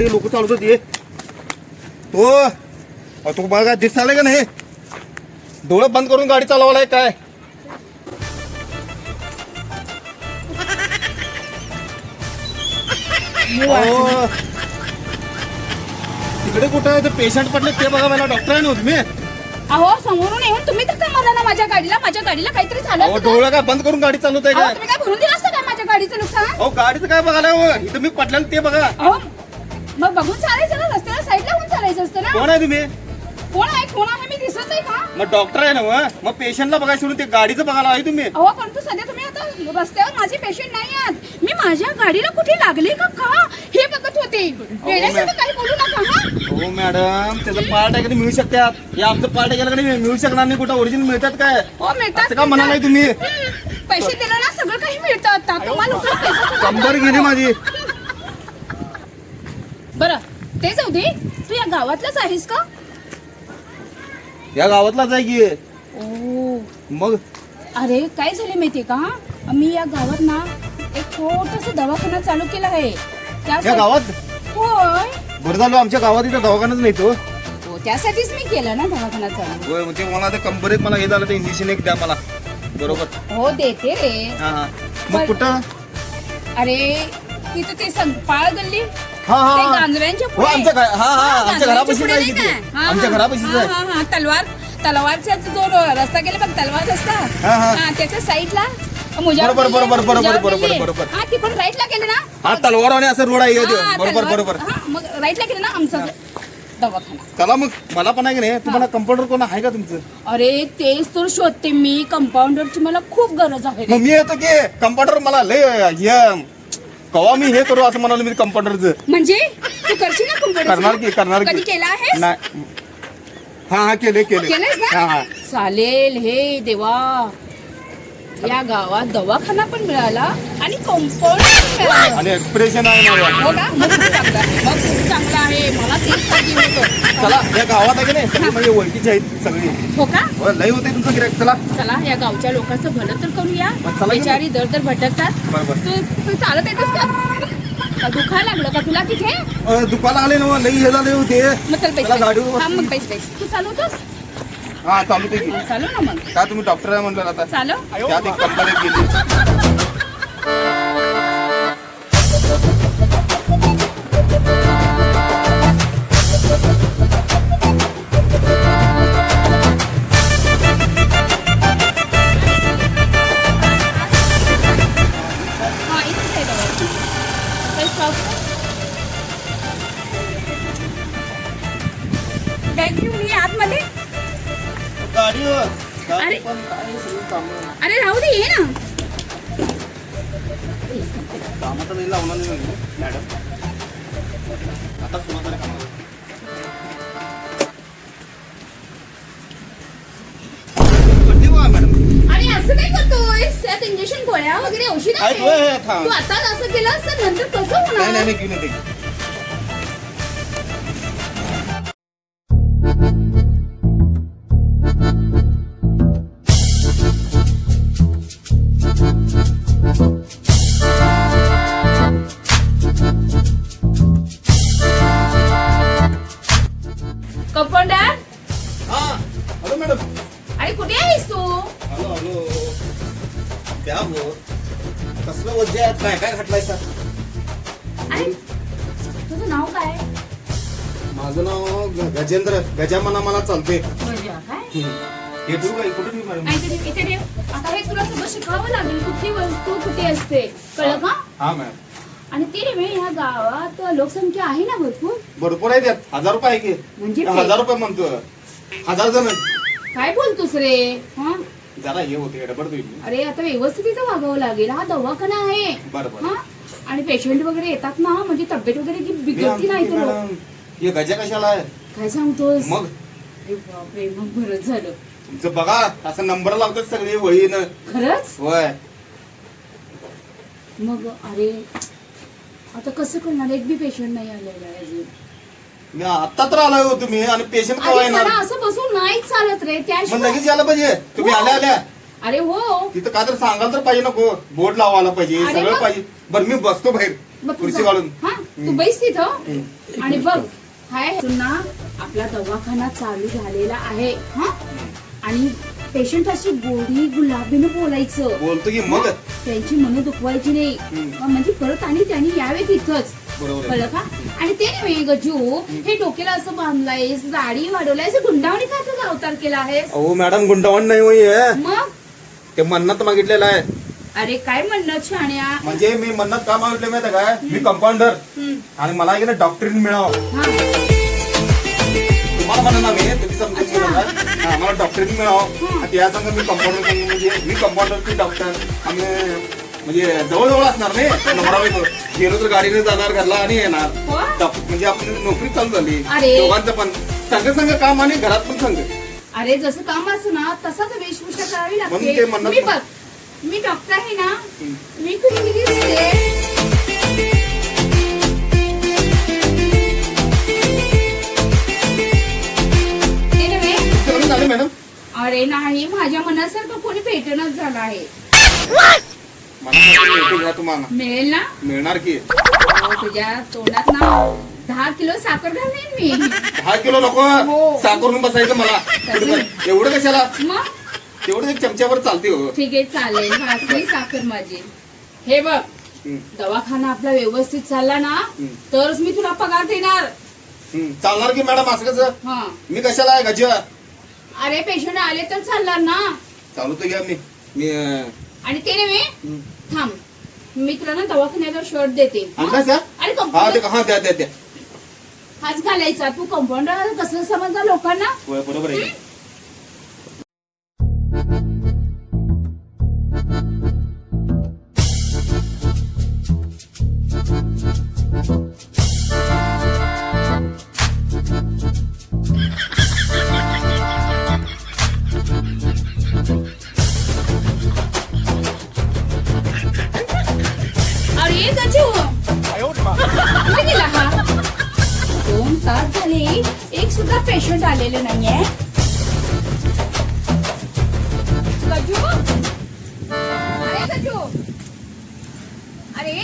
गाडी लोक चालवत होती तो अहो, तो बघा दिसायला का नाही? डोळं बंद करून गाडी चालवायला काय? अहो, तिकडे कुठं आहे? ते पेशंट पडले ते बघा मला. डॉक्टर आहे ना तुम्ही? अहो समोरून येऊन तुम्ही तर मारला ना माझ्या गाडीला. माझ्या गाडीला काहीतरी झालं अहो असतं का? डोळं काय बंद करून गाडी चालवत आहे अहो, काय? तुम्ही काय भरून दिलं असतं का माझ्या गाडीचं नुकसान? अहो गाडीचं काय बघायला हो? इथं मी पडल्यानं ते बघा. अहो मग बघून चालायचं ना रस्त्याला साईडला होऊन चालायचं असतं ना. कोण आहे तुम्ही? कोण आहे? कोण आहे? मी दिसत नाही का? मग डॉक्टर आहे ना मग मग पेशंटला बघाय सोडून ते गाडीचं बघायला आहे तुम्ही. अहो परंतु सध्या तुम्ही आता रस्त्यावर माझे पेशंट नाही आहात. मी माझ्या गाडीला कुठे लागले का? का? हे बघत होते. वेळेसारखं काही बोलू नका हा? हो मॅडम त्याचं पार्ट आहे का मिळू शकतात? हे आमचं पार्ट आहे का नाही मिळू शकणार नाही? कुठं ओरिजिनल मिळतात काय? हो मिळतात असं का म्हणालाय तुम्ही? हम्म, पैसे दिले ना सगळं काही मिळतं आता. तुम्हाला पैसा शंभर गेली माझी. बरं ते जाऊ दे. तू या गावातलाच आहेस का? या गावातलाच आहे की. ओ. मग? अरे काय झाले माहितीये का? मी या गावात ना एक छोटासा दवाखाना चालू केला आहे. या त्यासाठी- गावात? होय. बरं झालं आमच्या गावात इथं दवाखानाच नाही तो. हो त्यासाठीच मी केलं ना दवाखाना चालू होय म्हणजे मला ते कंबरेत मला हे झालं ते इंजेक्शन एक द्या मला. बरोबर. हो देते रे. हा हा. मग कुठं? अरे तिथं ते संपाळ गल्ली हा हा, ते हा गांजव्यांच्या हो पुढे. आमच्या घरा- हा हा हा, आमच्या गांजव्यांच्या घरापाशीच पुढे आहे नाही तिथे. का? हा, आमच्या हा, घरापाशीच हा, आहे. हा, हा, तलवार तलवारचा जो रो- रस्ता गेला बघ तलवार रस्ता? हा, हा. हा, त्याच्या साईडला मुजावर बरोबर. हा राईटला गेले ना? हा असं रोड आहे हा, बरोबर तलवार- बरोबर. हा, मग राईटला गेले ना आमचा दवाखाना. चला मग मला पण आहे की नाही? तुम्हाला कंपाऊंडर कोण आहे का तुमचं? अरे तेच तर शोधते मी. कंपाऊंडरची मला खूप गरज आहे. मग मी येतो की कंपाऊंडर मला लय हे कवा मी हे करू असं म्हणालो मी कंपाऊंडरचं म्हणजे? तू करशील ना? करणार की करणार की? केला नाही. हा हा केले केले. हा ना? हा. चालेल हे देवा. या गावात दवाखाना पण मिळाला आणि कंपाऊंड पण मिळालं. आणि एक्सप्रेशन आहे माझ्या हो का मग खूप चांगलं आहे. मग खूप चांगलं आहे. मला तेच पाहिजे होतं. चला या गावात आहे की नाही? सगळी म्हणजे ओळखीची आहेत सगळी. हो का? हो, होते तुमचं गिरायक चला. चला या गावच्या लोकांचं भलं तर करूया. मग चला की बिचारी दर दर भटकतात. बरोबर तू तू चालत येतोस का? का दुखायला लागलं का तुला तिथे? अ, दुकान आले ना लई हे झाले होते. मग चल चला पैसे. हा बसून. मग पैसे पैसे. तू चालवतोस? हा चालू ते की. चालव ना मग. काय तुम्ही डॉक्टर आहे म्हणलं आता? चालव त्यात एक कंपनीत गेली असं काय करतोय त्यात इंजेक्शन गोळ्या वगैरे औषध आहे. तू आता असं केलं तर नंतर कसं नाही नाही होणार नाही घेऊन इथे ठेव. आता हे तुला सगळं शिकावं लागेल. कुठली वस्तू कुठे असते? कळलं का? हा मॅम. आणि ते रे ह्या गावात लोकसंख्या आहे ना भरपूर? भरपूर आहे त्यात. हजार रुपये आहे की? म्हणजे हजार रुपये म्हणतो हजार जण काय बोलतोस रे? हा? जरा हे होते गडबड तुम्ही अरे आता व्यवस्थित इथं वागावं लागेल. हा दवाखाना आहे. बरं बरं. हा? आणि पेशंट वगैरे येतात ना? म्हणजे तब्येत वगैरे की बिघडती आमची नाही तर मॅडम हे गजा कशाला आहे? काय सांगतोस? मग? अरे बापरे मग बरंच झालं. तुमचं बघा असं नंबर लावतात सगळे वळीनं खरंच? होय. मग अरे आता कसं करणार? एक बी पेशंट नाही आलेला आहे अजून. मी आता तर आलोय हो तुम्ही आणि पेशंट कवा अरे येणार? मला असं बसून नाही चालत रे मग त्याशिवाय लगेच यायला पाहिजे. तुम्ही हो. आल्या. आल्या अरे हो. तिथं काय तर सांगाल तर पाहिजे नको. बोर्ड लावायला पाहिजे अरे सगळं मग? पाहिजे. बरं मी बसतो बाहेर मग तू खुर्ची जा. काढून हा तू बैस तिथं. आणि बघ हाय ना आपला दवाखाना चालू झालेला आहे. हा? आणि पेशंट अशी गोडी गुलाबीनं बोलायचं. बोलतो की मग त्यांची मनं दुखवायची नाही. म्हणजे परत आणि त्यांनी यावे तिथंच. आहे. कळलं का? आणि ते नव्हे गजू हे डोक्याला असं बांधलायस दाढी वाढवलाय असं गुंडावणी का तुझा अवतार केला आहेस अहो मॅडम गुंडावण नाही होई मग? ते मन्नत मागितलेलं आहे. अरे काय म्हणणं छाण्या म्हणजे मी मन्नत का मागितले माहिती आहे काय? मी कंपाऊंडर. आणि मला आहे डॉक्टरीन मिळावं. तुम्हाला म्हणा ना मी तुम्ही समजून अच्छा. घेऊ नका. हा, मला डॉक्टरीन मिळावं आणि त्या संग मी कंपाऊंडर म्हणजे मी कंपाऊंडर की डॉक्टर आम्ही म्हणजे जवळजवळ असणार नाही नवरा गेलो तर गाडीने जाणार घरला आणि येणार हो? डॉक्टर- म्हणजे आपली नोकरी चालू झाली अरे. दोघांचं पण संघ संघ काम आणि घरात पण संघ अरे जसं काम असतं ना तसाच वेशभूषा करावी म्हणून लागते म्हणत मी ना. बघ मी डॉक्टर आहे ना मी कुठे झाले मॅडम अरे नाही माझ्या मनासारखं कोणी भेटणच झालं आहे. घ्या तुम्हाला. मिळेल ना? मिळणार की? हो, तुझ्या तोंडात ना दहा किलो साखर घालेन मी. दहा किलो नको. हो. बसायचं मला. कसं? एवढं कशाला? मग? तेवढं एक चमच्यावर चालते हो. ठीक आहे चालेल. भासली साखर माझी. हे बघ हम्म, दवाखाना आपला व्यवस्थित चालला ना हम्म. तरच मी तुला पगार देणार. हम्म. चालणार की मॅडम असं कसं? हा. मी कशाला आहे गज अरे पेशंट आले तर चालणार ना? चालू तर घ्या मी. मी अं, आणि ते नव्हे. थांब मी तुला ना दवाखान्याचा शर्ट देते. आणलास? आणि हा. कंपाऊंडर ते हा द्या द्या द्या. हाच घालायचा. तू कंपाऊंडर कसं समजणार लोकांना? होय, बरोबर आहे. अरे तास झाले. एक सुद्धा पेशंट आलेले नाहीये. गजू? अरे गजू. अरे.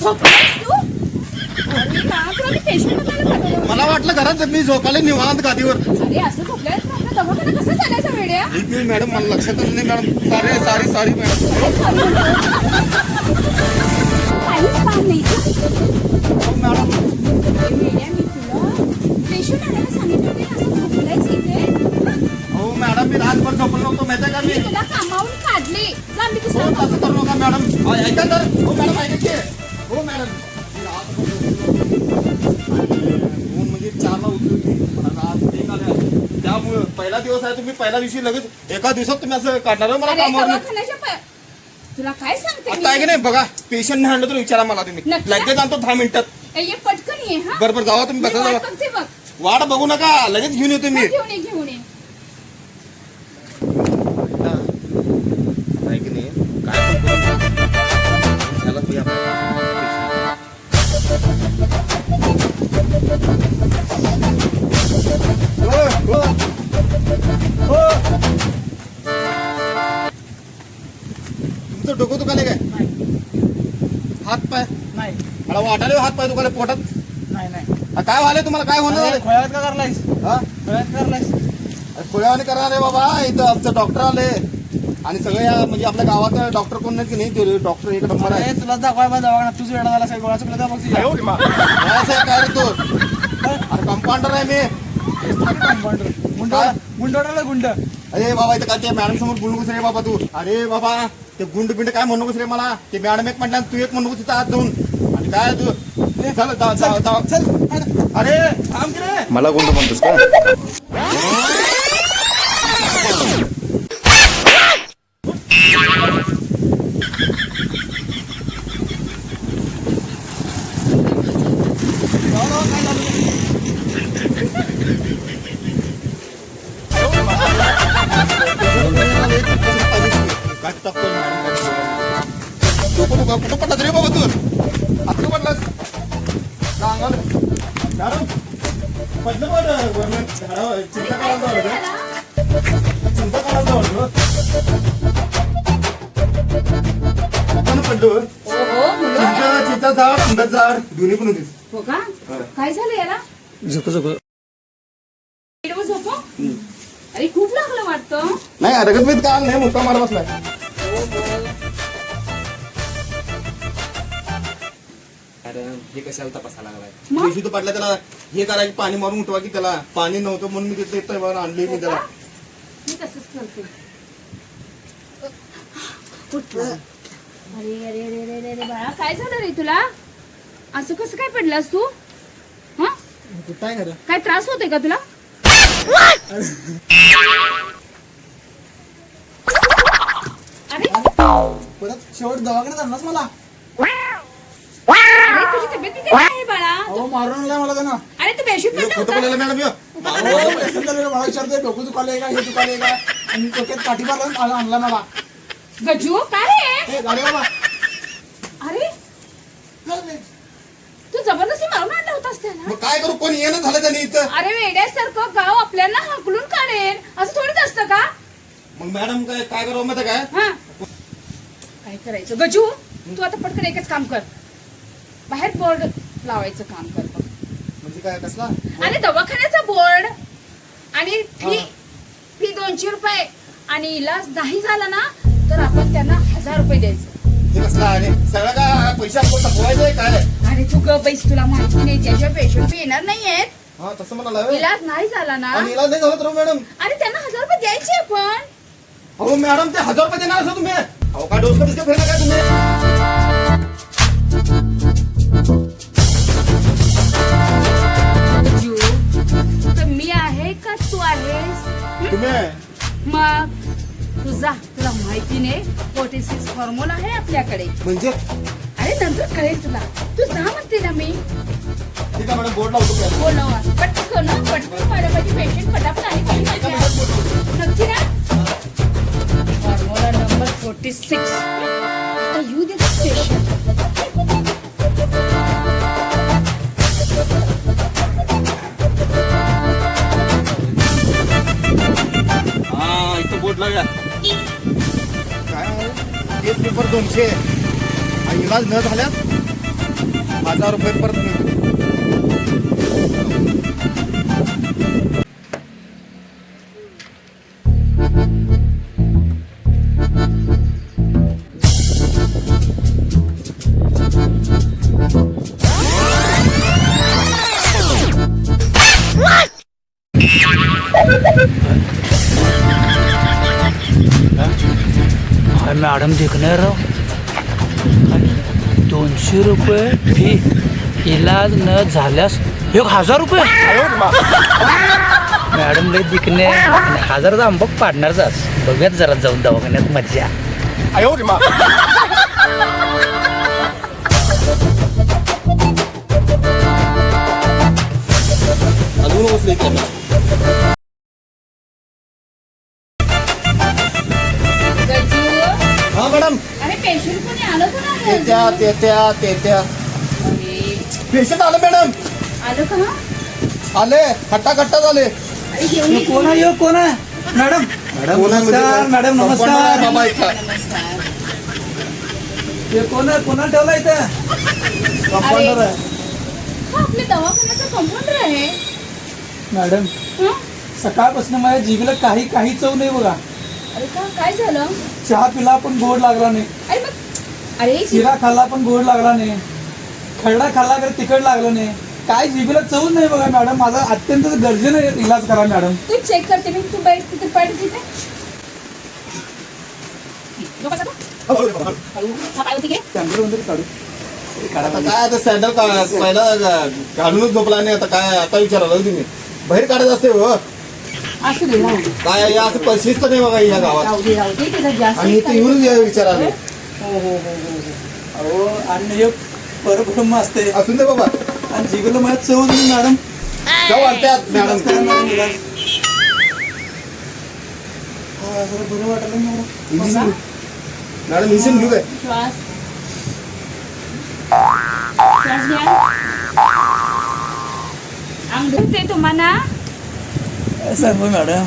झोपलायस तू? अरे ना तुला मी पेशंट पाठवलं? मला वाटलं घरात मी झोपाले निवांत गादीवर. अरे असं झोपलाय आपला दवाखाना कसं चालायचा वेड्या? एक मिनिट मॅडम मला लक्षातच नाही मॅडम. सारे सारी सारी मॅडम. काहीच काम नाही? हो, मॅडम. झोपलायच इथे हो मॅडम मी रातभर झोपलो नव्हतो माहिती आहे का मी? तुला कामावून काढले. जा मी हो दुसरा तसं करू नका मॅडम. अ, ऐका तर. हो मॅडम ऐका की. हो मॅडम. मी रातभर झोपलो नव्हतो. आणि ऊन म्हणजे चारला उठली आज एक आले त्यामुळे पहिला दिवस आहे तुम्ही पहिल्या दिवशी लगेच एका दिवसात तुम्ही असं काढणार हो मला अरे कामावर दवाखान्याच्या प- तुला काय सांगते आता आहे की मी? नाही? बघा पेशंट नाही आणलं तर विचारा मला तुम्ही. नक्की? लगेच आणतो दहा मिनिटात. ये पटकन ये हा. बरं बरं जावा तुम्ही मी बसा वाट जावा बघते बघ. वाट बघू नका लगेच घेऊन येतो मी. घेऊन ये घेऊन ये. पाय दुखाले पोटात? नाही नाही. काय व्हायले तुम्हाला? काय होणार अरे, खोळ्यात का करलायस? हा? खोळ्यात करलायस? खुळ्यावाने करणार आहे बाबा. इथं आमचं डॉक्टर आले. आणि सगळे या म्हणजे आपल्या गावात डॉक्टर कोण नाही की नाही? ते डॉक्टर एक नंबर आहे. अरे तुला दाखवाय बा दवाखाना तुझं वेळा झाला सगळं गोळा चुकलं का बघ तुझ्या काय साहेब, काय रे तू? अरे कंपाऊंडर आहे मी. गुंड गुंडवडाला गुंड. अरे बाबा इथं काय ते मॅडम समोर बोलू नकोस रे बाबा तू. अरे बाबा ते गुंड बिंड काय म्हणू नकोस रे मला? ते मॅडम एक म्हटलं तू एक म्हणू नकोस तिथं आत जाऊन. आणि काय तू? चल जा- जा- जा- चल अरे थांब की रे? मला गुंड म्हणतोस का डोकं कुठं पडलास रे बाबा तू? असं पडलास झाड अंदाज जाड दोन्ही पण होतीस हो. का काय झालं याला? झोप झोप. इकडे झोपो? अरे खूप लागलं वाटतं. नाही अडगत बीत काम नाही मुक्का मार बसलाय. हे कशाला तपासा लागलाय? दिवशी तो पडला त्याला. हे करायचं पाणी मारून उठवा की त्याला. पाणी नव्हतं म्हणून मी तिथे येतोय बघा आणली मी त्याला. मी तसंच करते. अरे अरे अरे अरे अरे अरे बाळा काय झालं रे तुला? असं कसं काय पडलास तू? हा? काय करा काय त्रास होतोय का तुला? अरे परत शेवट दवाखान्यात आणलास मला? अरे तुझी तब्येत किती आहे बाळा? अहो मारून आणलाय मला त्यानं. अरे तू बेशुद्ध हे पडला खोटं होता बोलायला मॅडम यो. अहो, व्यसन झालेलं मला विचारते डोकं दुखाले का हे आणि डोक्यात काठी आणला मला गजू काय आहे ए गाडी बाबा. अरे तू जबरदस्ती मारून आणला होतास त्याला? मग काय करू कोणी येणं झालं त्याने इथं? अरे वेड्यासारखं गाव आपल्याला हाकलून काढेल. असं थोडीच असतं का? मग मॅडम काय काय करावं माहिती काय? हा. काय करायचं? गजू तू आता पटकन एकच काम कर. बाहेर बोर्ड लावायचं काम कर बघ. म्हणजे काय कसला? आणि दवाखान्याचा बोर्ड आणि फी फी दोनशे रुपये. आणि इलाज नाही झाला ना तर आपण त्यांना हजार रुपये द्यायचं. हे कसला? आणि सगळं काय पैसे आपण तपवायचंय काय? अरे तू ग बैस तुला माहिती नाही त्याशिवाय पेशंट येणार नाहीयेत. हा तसं म्हणाला होय. इलाज नाही झाला ना. आणि इलाज नाही झालं तर हो, मॅडम अरे त्यांना हजार रुपये द्यायचे आपण अहो मॅडम ते हजार रुपये देणार असं तुम्ही. अहो काय डोस फिरला काय तुम्ही? तुम्ही? मग तू जा तुला माहिती नाही फोर्टी सिक्स फॉर्म्युला आहे आपल्याकडे. म्हणजे? अरे नंतर कळेल तुला. तू जा म्हणते ना मी. ठीक आहे मॅडम बोर्ड लावतो की. बोलवा पटकन हं, पटकन माझ्या पाहिजे पेशंट पटापट आहे माझ्या? नक्की ना? फॉर्म्युला नंबर फोर्टी सिक्स आता येऊ दे पेशंट कुठला इथं काय एक पेपर दोनशे आणि इलाज न झाल्यास हजार रुपये परत मिळतो मॅडम देखणे राव दोनशे रुपये फी इलाज न झाल्यास एक हजार रुपये. मॅडम लय दिकणे आणि हजाराचा आंबक जास. बघूयात जरा जाऊन दवाखान्यात मज्जा. अजून मॅडम. अरे पेशंट कोणी आलं पेशंट मॅडम. आलं का? आले खट्टा खट्टा झाले. अरे घेऊन ये. कोण आहे ह्यो? कोण आहे? मॅडम मॅडम कोण आहे नमस्कार? मॅडम नमस्कार. बाबा हे कोण आहे कोणाला ठेवला इथं? कंपाऊंडर आहे हा आपल्या दवाखान्याचा कंपाऊंडर आहे. मॅडम हं? सकाळपासून माझ्या जीबीला काही काही चव नाही बघा. अरे का? काय झालं? चहा पिला पण गोड लागला नाही. अरे मग अरे शिरा खाल्ला पण गोड लागला नाही. खरडा खाल्ला तर तिखट लागलं नाही. काय जीबीला चव नाही बघा मॅडम. माझा अत्यंत गरजेनं इलाज करा मॅडम. तू चेक करते मी तू बैठ तिथे बैठ तिथे. आता काय आता सँडल पहिला काढूनच झोपला नाही. आता काय आता विचारायला तुम्ही. बाहेर काढत असते हो. असू दे राहू दे. काय या असं तर नाही बघा या गावात. राहू दे राहू दे तिथं जास्त आणि इथे येऊन या विचारायला हो हो हो हो हो. अहो हे परब्रह्म असते असून दे बाबा. आणि माझ्या चव मॅडम. जाऊ मॅडम. हा, जरा बरं वाटलं मॅडम. इंजिन. मॅडम इंजिन घेऊ काय? श्वास. श्वास घ्या. अंग दुखते तुम्हाला. सांगू मॅडम?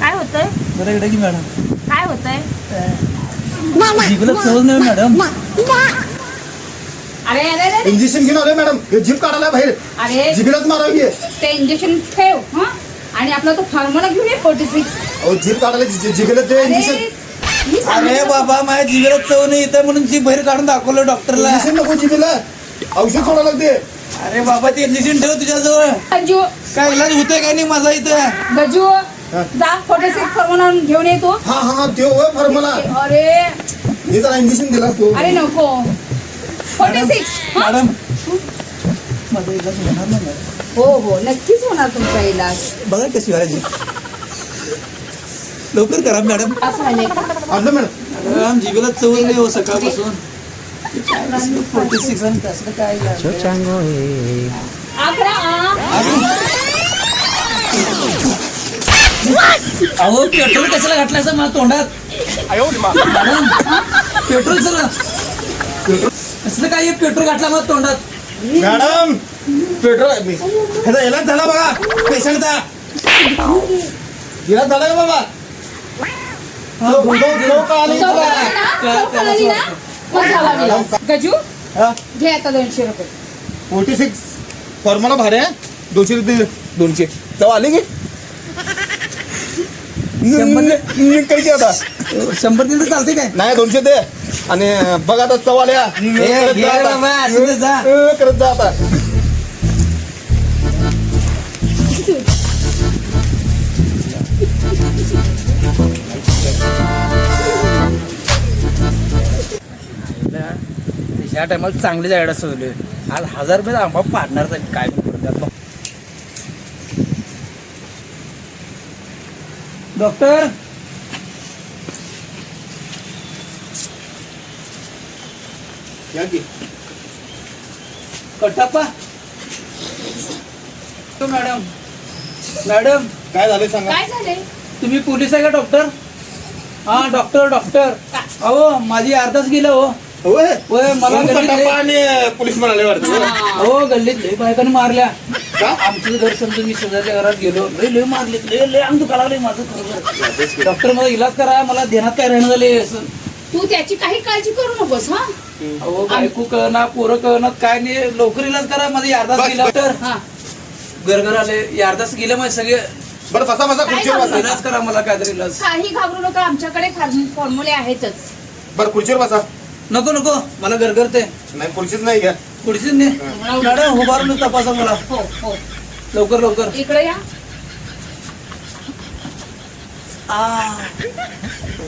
काय होतंय? जरा इकडे की मॅडम. काय होतंय? जीबीला चव नाही मॅडम. अरे अरे अरे इंजेक्शन घेऊन आलोय मॅडम. हे जीप काढायला बाहेर. अरे. जिबीलाच मारावी घे ते इंजेक्शन ठेव हा? आणि आपला तो फॉर्म्युला घेऊन ये फोर्टी सिक्स अहो जीप काढायला जि- जिबीला ते अरे इंजेक्शन मी अरे सांगितलं- बाबा माझ्या जिभेला चव नाही इथं म्हणून जी बाहेर काढून दाखवलं डॉक्टरला. इंजेक्शन नको जिबीला औषध सोडावं लागते. अरे बाबा ते इंजेक्शन ठेव तुझ्याजवळ. गजू. काय इलाज होतोय काय नाही माझा इथं? गजू जा फोर्टी सिक्स फॉर्म्युला घेऊन ये तू. हा हा हा देव होय फॉर्म्युला अरे. मी जरा इंजेक्शन दिला असतो अरे नको. Forty six madam. माझा इलाज होणार नाही मॅडम. हो हो नक्कीच होणार तुमचा इलाज. बघा कशी व्हायची लवकर करा मॅडम. असं आहे का? आणलं मॅडम. मॅडम जिभेला चव नाही हो सकाळपासून. फोर्टी सिक्स आणि कसलं काय इलाज आहे? अकरा आ. अहो पेट्रोल कशाला घातलं असं मला तोंडात मॅडम पेट्रोल सर कसलं काय हे पेट्रोल घातला मला तोंडात मॅडम पेट्रोल ह्याचा इलाज झाला बघा पेशंटचा इलाज झाला का बाबा का बघा? ना? गजू? हा. घे आता दोनशे रुपये. Forty six. फॉर्म्युला भारी आहे. दोनशे रुपये दोनशे. तेव्हा आले की? शंभर- काही आता? शंभर दिन चालते काय? नाही दोनशे दे. आणि बघ आता चव आल्या. करत जा आता. ह्या टायमाला चांगली जायला सवले आज हजार रुपये आंबा पाडणार काय डॉक्टर? या की. कटप्पा? मॅडम. मॅडम. काय झालं सांगा. काय झाले तुम्ही पोलीस आहे का डॉक्टर? हा डॉक्टर डॉक्टर. अहो माझी अर्धाच गेलं हो होय? होय मला गल्लीत आणि पोलीस म्हणाले वाटतं. अहो गल्लीत लय बायकांनी मारल्या. का? आमचं घर समजून मी शेजारच्या घरात गेलो. लय लय मारले लय लय अंग दुखा लागले माझं खरोखर डॉक्टर मला इलाज करा मला ध्यानात काय राहणं झाले असं. तू त्याची काही काळजी करू नकोस हा? अहो बायको कळना पोरं कळना काय नाही. लवकर इलाज करा माझे अर्धाच बस, गेला बस. तर. हा. घर घर आले अर्धाच गेले माझे सगळे. बरं बसा काय खुर्चीवर? बसा. इलाज करा मला काहीतरी इलाज. काही घाबरू नका आमच्याकडे फॉर्म्युले आहेतच. बरं खुर्चीवर बसा. नको नको मला गरगरते नाही खुर्चीच नाही घ्या पुढची मॅडम उभारून तपासा मला हो हो लवकर लवकर इकडे या आ.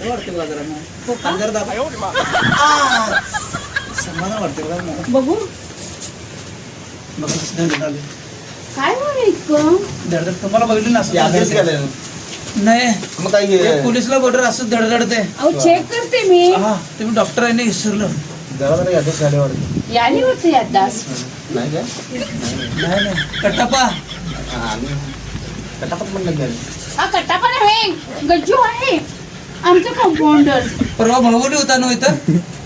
वाटते बघा जरा मग. आणि जरा दाबा. आ. समाधान वाटते बघा मला. बघू बघा कसं दंड झाले. काय इतकं धडधड तुम्हाला बघितली ना असं यादच धडधड. गेलं नाही. मग काय ते घे पोलिसला बोटर असं धडधडते अहो चेक करते मी. हा तुम्ही डॉक्टर आहे नाही विसरलं. जरा याने होते नाही काय? नाही नाही. कट्टापा हा, म्हणलं हा कट्टा पण आहे गज्जू आहे. आमचा कंपाऊंडर परवा भाऊली होता ना इथं?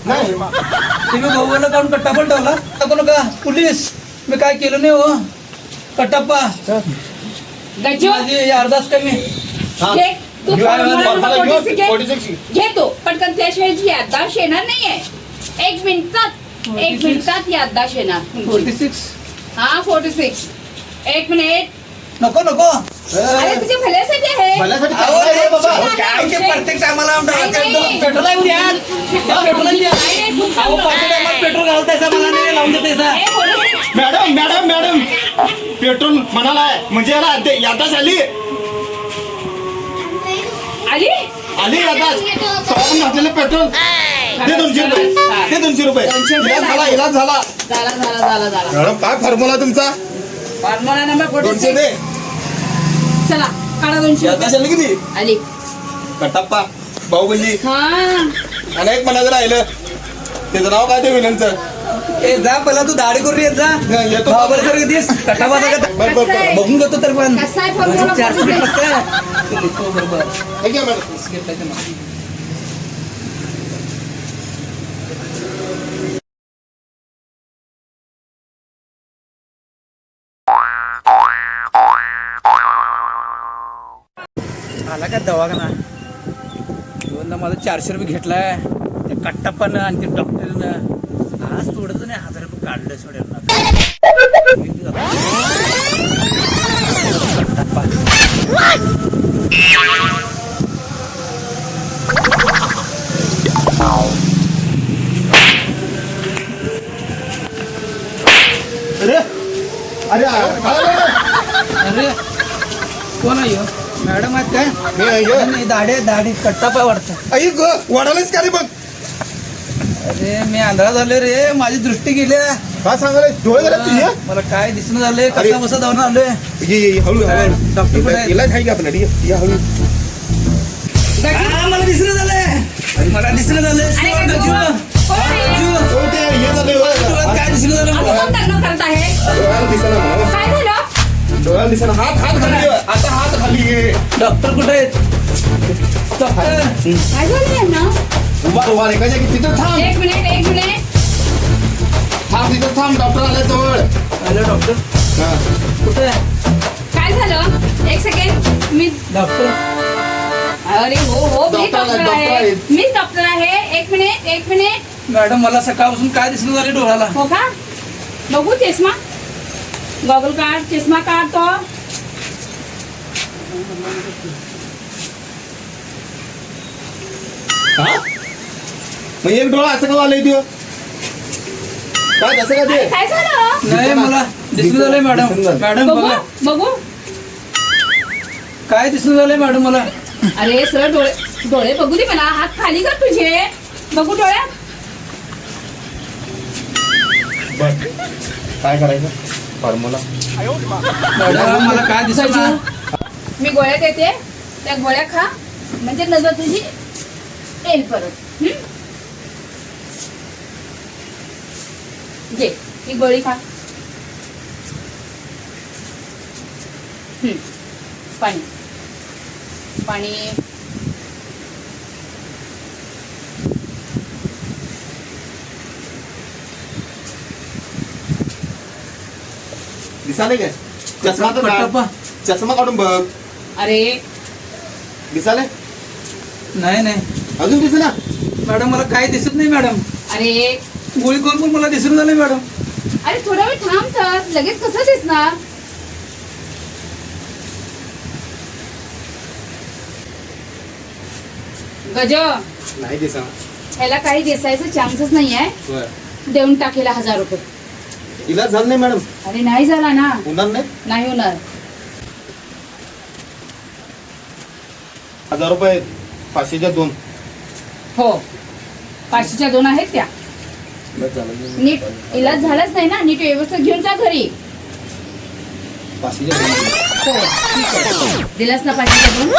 नाही. तुम्ही भाऊला काढून कट्टापा ठेवला? नको नका. पोलीस मी काय केलं नाही हो? कट्टाप्पा गज्जू. माझी हे अर्धाच कमी. घे. तू घेऊ, फॉर्म्युला मला नंबर घेऊ, 46 घे. 46. घे तू. पटकन त्याशिवाय जी याददाश येणार नाहीये. एक मिनिटात एक 46. मिनिटात याददाश येणार. फोर्टी. सिक्स हा फोर्टी सिक्स एक मिनिट नको नको. अरे तुझ्या भल्यासाठी आहे. प्रत्येक टायमाला. पेट्रोल आहे उद्या. त्या पेट्रोलला द्या. नाही, नाही, खूप अहो, चांगलं पाचशे टायमाला आहे. पेट्रोल घालतायचा मला नाही लावून देतायचा 46. Madam madam madam. पेट्रोल म्हणाला म्हणजे याला ते यादाच आली? आली घातलेलं पेट्रोल. दोनशे रुपये. दोनशे इलाज झाला इलाज झाला. झाला झाला झाला झाला. मॅडम काय फॉर्म्युला तुमचा? फॉर्म्युला नंबर फोर्टी दोनशे दे. चला काढा दोनशे यादाच रुपये. आली किती? आली. कटाप्पा बाहुबली हा. आणि एक म्हणायचं राहिलं. त्याचं नाव काय ते विलनचं ए जा पहिला तू दाढी करून येत जा नाही, येतो. हा, बरं सर दिस कटापा बरं बरं कसं बरं आहे? बघून घेतो तर पण कसा आहे फॉर्म्युला चारशे फोर्टी फीट सिक्स? कसं आहे? लिहितो बरोबर हे घ्या मॅडम घेतलाय ते मला. आला का दवाखाना दोनदा माझा चारशे रुपये घेतलाय त्या कट्टाप्पानं आणि ते डॉक्टरनं आज सोडत नाही हजार रुपये काढलं अरे अरे? अरे कोण आहे? मॅडम आहेत काय? दाढी दाढी. कट्टा पाय वाटतं आई ग वडालाच का रे बघ अरे मी आंधळा झालोय रे. माझी दृष्टी गेली काय सांगायला डोळे झाले तुझे मला काय दिसणं झालंय? अरे. कसा बसा जाऊन आलोय? ये ये, ये हळू काय? हळू. डॉक्टर कुठे आहेत? इलाज आहे का आपल्याला ये, ये हळू. आ, मला दिसणं झालंय. मला दिसणं झालंय. अरे, काय जीव. कोण आहे? जीव. हो, ते हे झालं डोळ्यात काय दिसणं झालं असं मला? कोण लग्न करत आहे? डोळ्याला दिसेना मला. काय झालं? डोळ्याला दिसेना हात हात खाली ये. आता हात खाली. ये डॉक्टर कुठे आहेत? डॉक्टर? काय झालं यांना? उभा उभा रे कशा की तिथं थांब. एक मिनिट एक मिनिट. थांब तिथं थांब डॉक्टर आल्या जवळ. Hello doctor. हा. कुठे आहे? काय झालं? एक सेकंड मी डॉक्टर. अरे हो हो मी डॉक्टर आहे, डॉक्टर डॉक्टर आहे. आहे. मी डॉक्टर आहे. एक मिनिट एक मिनिट. मॅडम मला सकाळपासून काय दिसणं झाले डोळ्याला. हो का? बघू चष्मा. गॉगल काढ चष्मा काढ तो. हा? मग एक डोळा असं का आलंय त्यो? काय तसं का ते? काय झालं? नाही मला दिसणं झालंय मॅडम. मॅडम बघू बघा. बघू. काय दिसणं झालंय मॅडम मला? अरे सर डोळे डोळे बघू दे मला. हात खाली कर तुझे. बघू डोळ्यात. बर काय करायचं? फॉर्म्युला मॅडम मला काय दिसत ना मी गोळ्या देते. त्या गोळ्या खा. म्हणजे नजर तुझी येईल परत. हं? घे ही गोळी खा. हं. पाणी. पाणी. दिसाले काय? चष्मा तर काढ. चष्मा काढून बघ. अरे. दिसाले नाही नाही. अजून दिसेना? मॅडम मला काय दिसत नाही मॅडम. अरे. गोळी करून पण मला दिसणं झालंय मॅडम. अरे थोडा वेळ थांब तर. लगेच कसं दिसणार? गज नाही दिसा. ह्याला काही दिसायचं चान्सच नाही आहे देऊन टाकेला हजार रुपये. इलाज झाला नाही मॅडम? अरे नाही झाला ना. होणार नाही? नाही होणार. हजार रुपये पाचशेच्या दोन. हो. पाचशेच्या दोन आहेत त्या. झाला. नीट इलाज झालाच नाही ना? नीट व्यवस्थित घेऊन जा घरी. हो दिलास ना दोन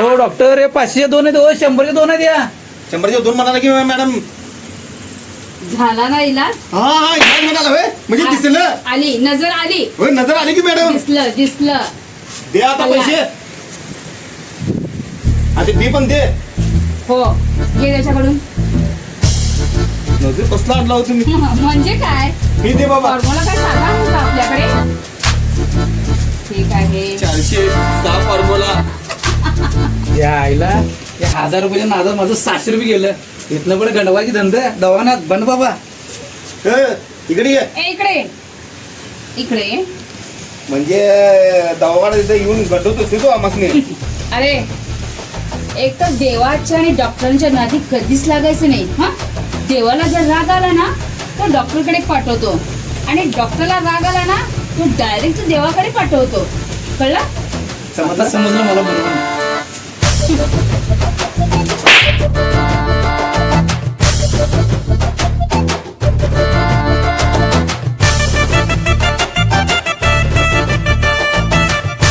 हो डॉक्टर हे पाचशे दोन आहेत हो शंभरचे दोन आहेत या. शंभरच्या दोन म्हणाला की मॅडम? झाला ना इलाज? हा हा इलाज म्हणाला होय. म्हणजे. दिसलं? आली नजर आली. होय नजर आली की मॅडम? दिसलं दिसलं. दे आता. पैसे. आता फी पण दे. हो घे त्याच्याकडून. नजर कसला आणला हो तुम्ही? म्हणजे काय? फी दे बाबा. फॉर्म्युला काय साधा होता आपल्याकडे? ठीक आहे. चारशे सहा फॉर्म्युला या आईला या हजार रुपयाच्या नादात माझं सहाशे रुपये गेलं. इथनं पण गंडवाची धंदा. दवाखान्यात बंद बाबा. ए, इकडे ये. ए, इकडे. इकडे. म्हणजे दवाखाना तिथे येऊन गटवतो तो आमासने अरे एक तर देवाच्या आणि डॉक्टरांच्या नादी कधीच लागायचं नाही हा? देवाला जर राग आला ना तो डॉक्टरकडे पाठवतो. आणि डॉक्टरला राग आला ना तो डायरेक्ट देवाकडे पाठवतो. कळला? समजा समजलं मला बरोबर.